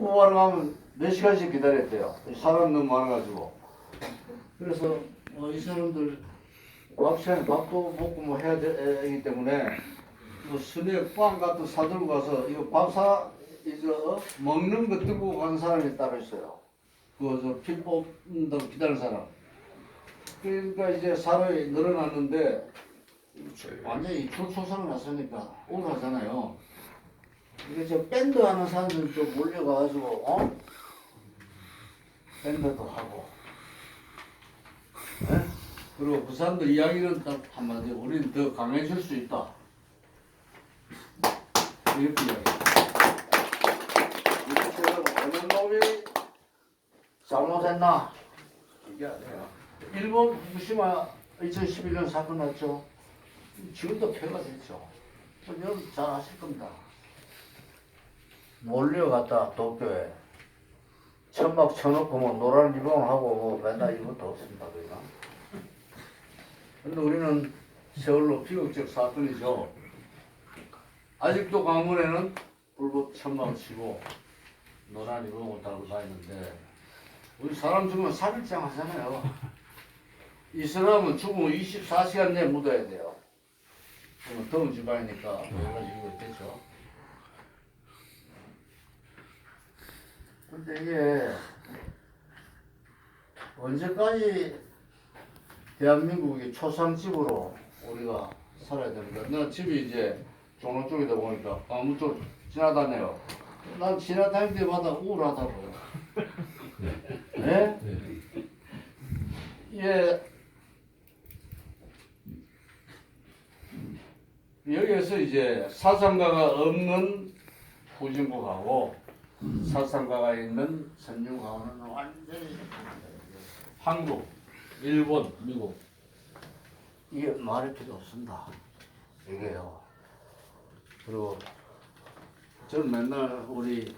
구하러 가면 몇 시간씩 기다렸대요. 사람 너무 많아가지고. 그래서 어, 이 사람들 막시간에 밥도 먹고 뭐 해야 되기 때문에 뭐 순에 빵 같은 거 사들고 가서 이거 밥사 이제 어? 먹는 거 들고 간 사람이 따로 있어요. 그저피 뽑는다고 기다리는 사람. 그러니까 이제 사람이 늘어났는데 완전히 출초상 났으니까 올라가잖아요. 이게 저 밴드 하는 사람들 좀 몰려가가지고 어? 밴드도 하고. 예? 그리고 그 사람들 이야기는 딱 한마디 우리는 더 강해질 수 있다. 이렇게 이야기. 어느 놈이 잘못했나? 이게 아니야. 일본 후쿠시마 2011년 사건 났죠. 지금도 폐가 됐죠. 뭐 여러분 잘 아실 겁니다. 몰려갔다 도쿄에 천막 쳐놓고 뭐 노란 리본하고 뭐 맨날 이것도 없습니다. 그냥. 근데 우리는 세월로 비극적 사건이죠. 아직도 강문에는 불법 천막을 치고 노란 리본을 달고 다니는데 우리 사람 죽으면 살일장 하잖아요. 이 사람은 죽으면 24시간 내에 묻어야 돼요. 그러면 더운 지방이니까 여러 가지 이유가 있겠죠. 근데 이게 언제까지 대한민국이 초상집으로 우리가 살아야 됩니까? 나 집이 이제 종로 쪽이다 보니까 아무 쪽 지나다녀요. 난 지나다닐 때마다 우울하다고요. 네? 예. 여기에서 이제 사상가가 없는 후진국하고 사상가가 있는 선진국하고는 완전히 한국, 일본, 미국 이게 말할 필요 없습니다. 이게요. 그리고 저는 맨날 우리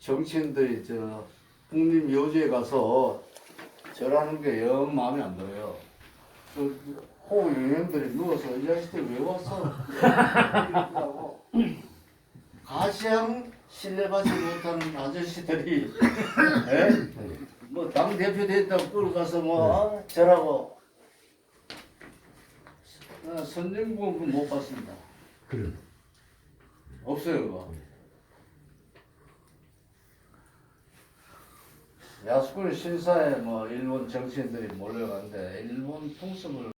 정치인들이 저 국립 묘지에 가서 절하는 게 영 마음에 안 들어요. 그 호우 유형들이 누워서 이 자식들 왜 왔어? 이러고 신뢰받지 못하는 아저씨들이 뭐당 대표 됐다고 끌어가서 뭐 어? 절하고 어, 선진국은 못 봤습니다. 그래. 없어요 그거. 야스쿠니 신사에 뭐 일본 정치인들이 몰려가는데 일본 풍습을